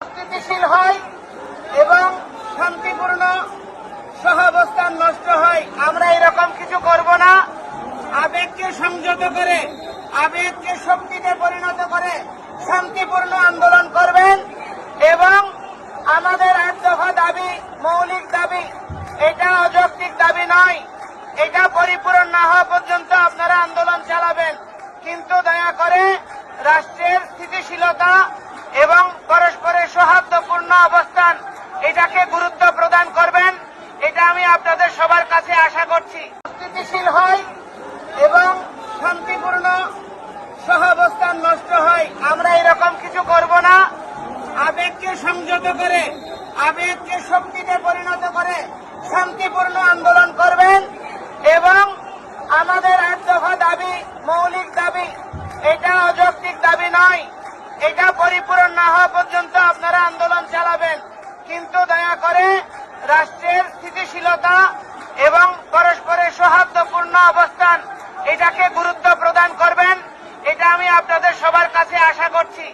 স্থিতিশীল হয় এবং শান্তিপূর্ণ সহাবস্থান নষ্ট হয়। আমরা এরকম কিছু করব না। আবেগকে সংযত করে, আবেগকে শক্তিতে পরিণত করে শান্তিপূর্ণ আন্দোলন করবেন এবং আমাদের আট দফা দাবি, মৌলিক দাবি, এটা অযৌক্তিক দাবি নয়। এটা পরিপূরণ না হওয়া পর্যন্ত আপনারা আন্দোলন চালাবেন। কিন্তু দয়া করে রাষ্ট্রের স্থিতিশীলতা এবং পরস্পরের সৌহার্দ্যপূর্ণ অবস্থান এটাকে গুরুত্ব প্রদান করবেন এটা আমি আপনাদের সবার কাছে আশা করছি। স্থিতিশীল হয় এবং শান্তিপূর্ণ সহাবস্থান নষ্ট হয়। আমরা এরকম কিছু করব না। আবেগকে সংযত করে আবেগকে শক্তিতে পরিণত করে শান্তিপূর্ণ আন্দোলন করবেন এবং আমাদের দফা দাবি মৌলিক দাবি এটা অযৌক্তিক দাবি নয়। এটা পরিপূরণ না হওয়া পর্যন্ত আপনারা আন্দোলন চালাবেন। কিন্তু দয়া করে রাষ্ট্রের স্থিতিশীলতা এবং পরস্পরের সৌহার্দ্যপূর্ণ অবস্থান, এটাকে গুরুত্ব প্রদান করবেন, এটা আমি আপনাদের সবার কাছে আশা করছি।